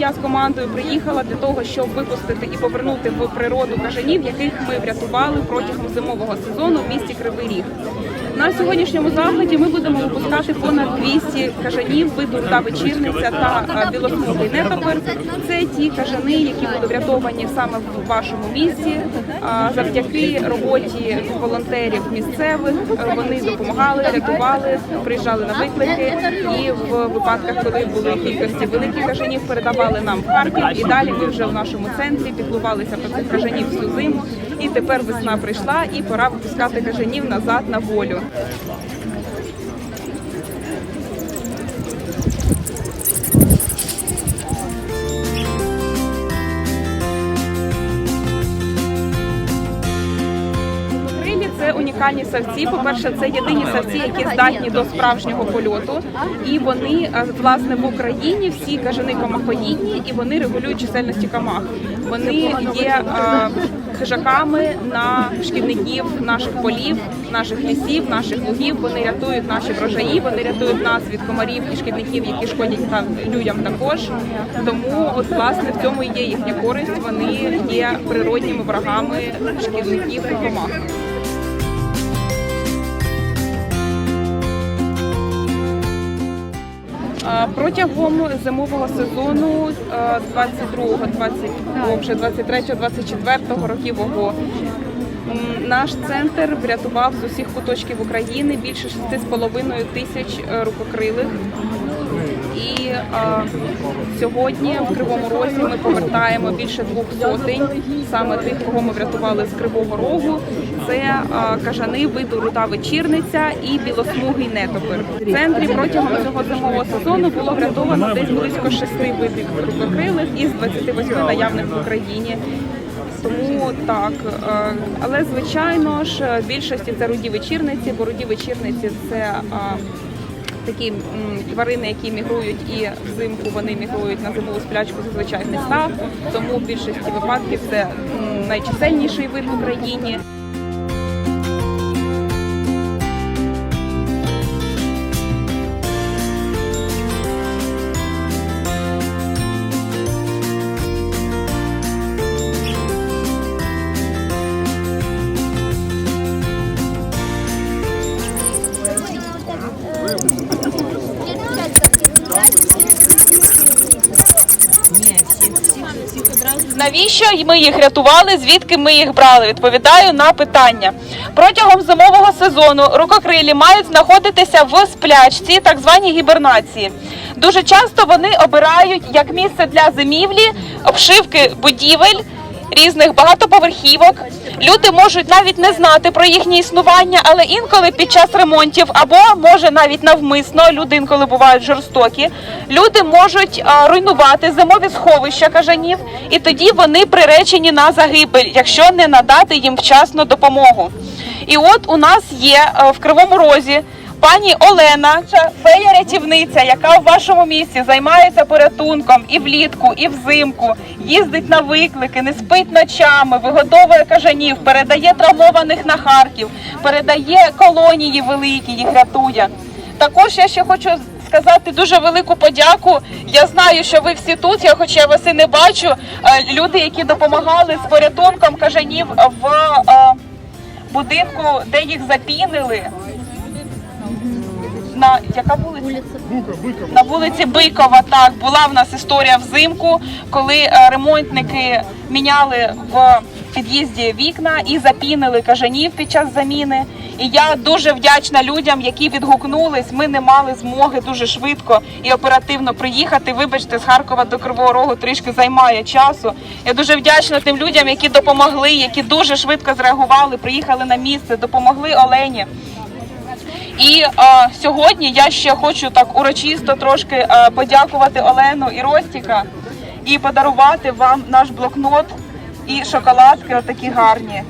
я з командою приїхала для того, щоб випустити і повернути в природу кажанів, яких ми врятували протягом зимового сезону в місті Кривий Ріг. На сьогоднішньому заході ми будемо випускати понад 200 кажанів виду руда вечірниця та а, білосмуглий нетопир. Це ті кажани, які були врятовані саме в вашому місті. Завдяки роботі волонтерів місцевих вони допомагали, рятували, приїжджали на виклики і в випадках, коли були кількості великих кажанів, передавали нам в Харків. І далі ми вже в нашому центрі піклувалися про цих кажанів всю зиму. І тепер весна прийшла, і пора випускати кажанів назад на волю. Унікальні савці. По-перше, це єдині савці, які здатні до справжнього польоту. І вони е, власне в Україні всі кажани комахоїдні, і вони регулюють чисельності комах. Вони є е, хижаками на шкідників наших полів, наших лісів, наших лугів. Вони рятують наші врожаї, вони рятують нас від комарів і шкідників, які шкодять там людям також. Тому, от власне, в цьому є їхня користь. Вони є природніми врагами шкідників і комах. Протягом зимового сезону 22-го, 20, о, вже 23-го, 24-го років наш центр врятував з усіх куточків України більше 6,5 тисяч е, рукокрилих. Е, сьогодні в Кривому Розі ми повертаємо більше двох сотень саме тих, кого ми врятували з Кривого Рогу. Це е, кажани виду руда вечірниця і білосмугий нетопир. В центрі протягом цього зимового сезону було врятовано десь близько шести видів рукокрилих із 28 наявних в Україні. Тому так, е, але звичайно ж більшості це руді вечірниці, бо руді вечірниці це такі тварини, які мігрують і взимку вони мігрують на зимову сплячку зазвичай не став. Тому в більшості випадків це найчисельніший вид в Україні. Навіщо ми їх рятували? Звідки ми їх брали? Відповідаю на питання. Протягом зимового сезону рукокрилі мають знаходитися в сплячці, так званій гібернації. Дуже часто вони обирають як місце для зимівлі обшивки будівель різних багатоповерхівок. Люди можуть навіть не знати про їхнє існування, але інколи під час ремонтів або може навіть навмисно, люди інколи бувають жорстокі. Люди можуть а, руйнувати зимові сховища кажанів, і тоді вони приречені на загибель, якщо не надати їм вчасно допомогу. І от у нас є е, в Кривому Розі пані Олена, фея-рятівниця, яка в вашому місті займається порятунком і влітку, і взимку, їздить на виклики, не спить ночами, виготовує кажанів, передає травмованих на Харків, передає колонії великі, їх рятує. Також я ще хочу сказати дуже велику подяку. Я знаю, що ви всі тут, я хоча вас і не бачу. е, Люди, які допомагали з порятунком кажанів в е, будинку, де їх запінили. На яка вулиця? На вулиці Бикова так була в нас історія взимку, коли е, ремонтники міняли в під'їзді вікна і запінили кажанів під час заміни. І я дуже вдячна людям, які відгукнулись. Ми не мали змоги дуже швидко і оперативно приїхати. Вибачте, з Харкова до Кривого Рогу трішки займає часу. Я дуже вдячна тим людям, які допомогли, які дуже швидко зреагували, приїхали на місце, допомогли Олені. І е, сьогодні я ще хочу так урочисто трошки е, подякувати Олену і Ростіка і подарувати вам наш блокнот і шоколадки, отакі гарні.